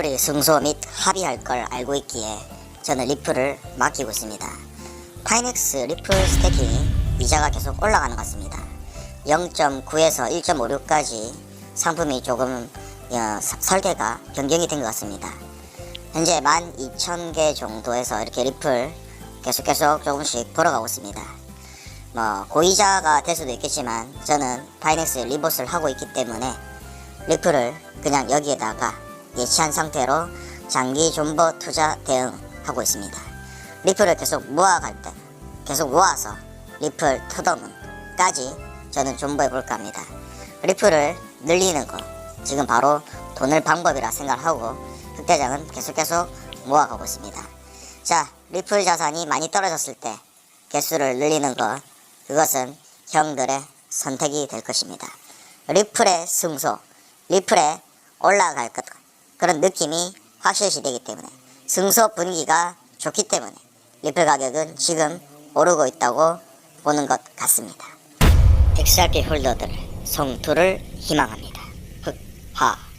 리플이 승소 및 합의할 걸 알고 있기에 저는 리플을 맡기고 있습니다. 파이넥스 리플 스태킹이 이자가 계속 올라가는 것 같습니다. 0.9에서 1.56까지 상품이 조금 어, 사- 설계가 변경이 된 것 같습니다. 현재 12,000개 정도에서 이렇게 리플 계속 계속 조금씩 벌어가고 있습니다. 뭐 고이자가 될 수도 있겠지만 저는 파이넥스 리봇을 하고 있기 때문에 리플을 그냥 여기에다가 예치한 상태로 장기 존버 투자 대응하고 있습니다. 리플을 계속 모아갈 때 계속 모아서 리플 터더문까지 저는 존버해 볼까 합니다. 리플을 늘리는 거 지금 바로 돈을 방법이라 생각하고 흑대장은 계속 계속 모아가고 있습니다. 자 리플 자산이 많이 떨어졌을 때 개수를 늘리는 것 그것은 형들의 선택이 될 것입니다. 리플의 승소, 리플에 올라갈 것 그런 느낌이 확실시 되기 때문에 승소 분위기가 좋기 때문에 리플 가격은 지금 오르고 있다고 보는 것 같습니다. XRP 홀더들 성투를 희망합니다. 흑하